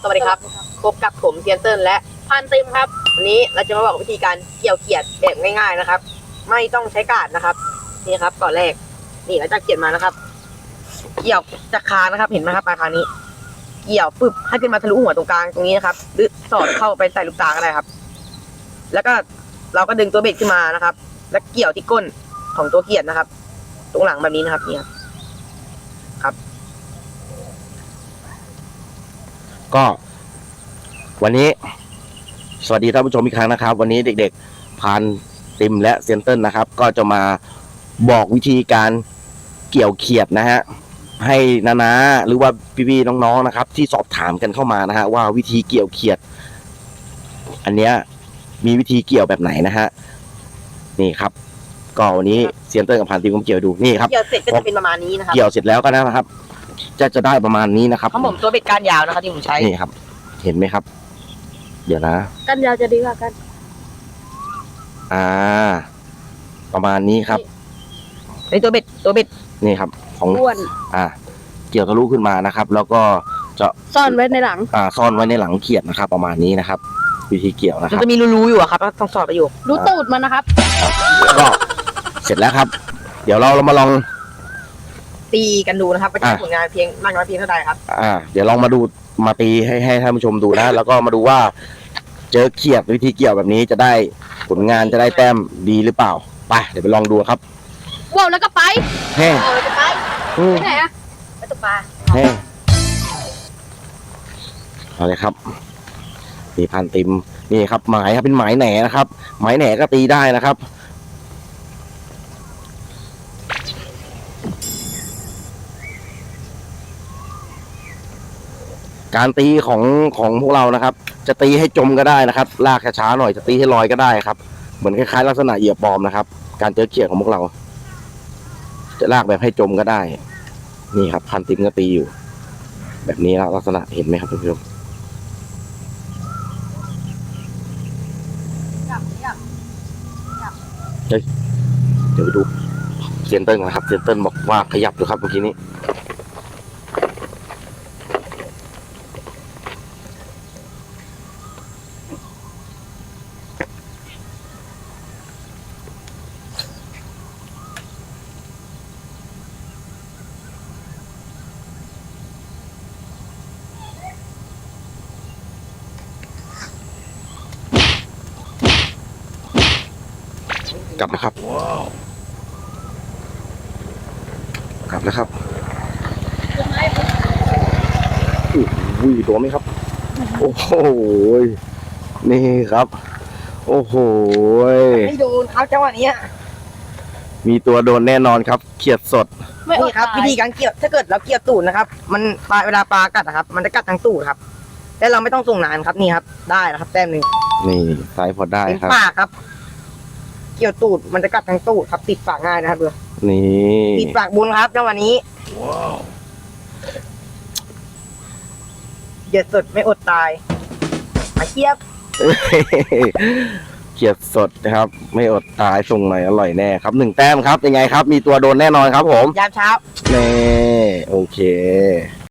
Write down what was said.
สวัสดีครับ พบกับผมเทียนเติ้ลและพันติมครับ วันนี้เราจะมาบอกวิธีการเกี่ยวเขียดแบบง่ายๆนะครับ ไม่ต้องใช้กาดนะครับ นี่ครับก่อนแรก นี่เราจะเขียดมานะครับ เกี่ยวจากคางนะครับ เห็นไหมครับปลายคางนี้ เกี่ยวปึ๊บให้ขึ้นมาทะลุหัวตรงกลางตรงนี้นะครับ หรือสอดเข้าไปใส่ลูกตาก็ได้ครับ แล้วก็เราก็ดึงตัวเบ็ดขึ้นมานะครับ แล้วเกี่ยวที่ก้นของตัวเขียดนะครับ ตรงหลังแบบนี้นะครับนี่ครับ ก็ วันนี้ สวัสดีท่านผู้ชมอีกครั้งนะครับ วันนี้เด็กๆพานติมและเซนเติลนะครับ ก็จะมาบอกวิธีการเกี่ยวเขียดนะฮะให้นานาหรือว่าพี่ๆน้องๆนะครับ ที่สอบถามกันเข้ามานะฮะว่าวิธีเกี่ยวเขียด อันเนี้ยมีวิธีเกี่ยวแบบไหนนะฮะนี่ครับ ก็วันนี้เซียนเติ้ลกับพานติมก็มาเกี่ยวดูนี่ครับ เกี่ยวเสร็จก็จะเป็นประมาณนี้นะครับเกี่ยวเสร็จแล้วก็นะครับ จะจะได้ประมาณนี้นะครับของผมตัวเบ็ดก้านยาวนะครับที่ผมใช้นี่ครับ เห็นไหมครับ เดี๋ยวนะ กันยาวจะดีกว่ากัน อ่า ประมาณนี้ครับในตัวเบ็ดตัวเบ็ดนี่ครับ ของอ้วน อ่า เกี่ยวทะลุขึ้นมานะครับ แล้วก็จะซ่อนไว้ในหลัง อ่า ซ่อนไว้ในหลังเขียดนะครับ ประมาณนี้นะครับ วิธีเกี่ยวนะคมันรับจะมีรูๆอยู่อะครับต้องสอดไปอยู่ดูตูดมันนะครับ ก็เสร็จแล้วครับ เดี๋ยวเราเรามาลอง ตีกันดูนะครับว่าจะอะผลงานเพียงมากน้อยเพียงเท่าใดครับ อ่า เดี๋ยวลองมาดูมาตีให้ให้ท่านผู้ชมดูนะ แล้วก็มาดูว่า เจอเขียดวิธีเกี่ยวแบบนี้จะได้ผลงานจะได้แต้มดีหรือเปล่าไปเดี๋ยวไปลองดูครับว้าวแล้วก็ไปแฮ่เอาเลยไปอืมไปไหนอะไปตกปลาแฮ่เอาเลยครับนี่พันติมนี่ครับหมายครับเป็นหมายแหนนะครับ หมายแหนก็ตีได้นะครับ การตีของของพวกเรานะครับ จะตีให้จมก็ได้นะครับ ลากช้าๆหน่อยจะตีให้ลอยก็ได้ครับ เหมือนคล้ายๆลักษณะเหยียบบอมนะครับ การเจอเขียดของพวกเรา จะลากแบบให้จมก็ได้ นี่ครับ พันติมก็ตีอยู่ แบบนี้แล้วลักษณะเห็นไหมครับท่านผู้ชมเดี๋ยวไปดูเซยนเติ้ลนะครับเซยนเติ้ลบอกว่าขยับอยู่ครับเมื่อกี้นี้ กลับแล้วครับกลับแล้วครับอุ้ยตัวไหมครับ โอ้โหยนี่ครับ โอ้โหยไม่โดนครับจังหวะเนี้ยมีตัวโดนแน่นอนครับ เขียดสดไม่อนี่ดครับตายวิธีการเกี่ยวถ้าเกิดเราเกี่ยวตูดนะครับ มันปลาเวลาปลากัดนะครับ มันจะกัดทั้งตูดครับและเราไม่ต้องส่งนานครับนี่ครับ ได้แล้วครับ แต้มหนึ่งนี่ไซส์พอได้เป็นครับปากครับเกี่ยวตูดมันจะกัดทั้งตูดครับติดปากง่ายนะครับเบอนี่ติดปากบุญครับจังหวะนี้เหยียดสดไม่อดตายมาเทียบเขียดสดนะครับ ไม่อดตายส่งหน่อยอร่อยแน่ครับหนึ่งแต้มครับยังไงครับ มีตัวโดนแน่นอนครับผมยามเช้านี่โอเค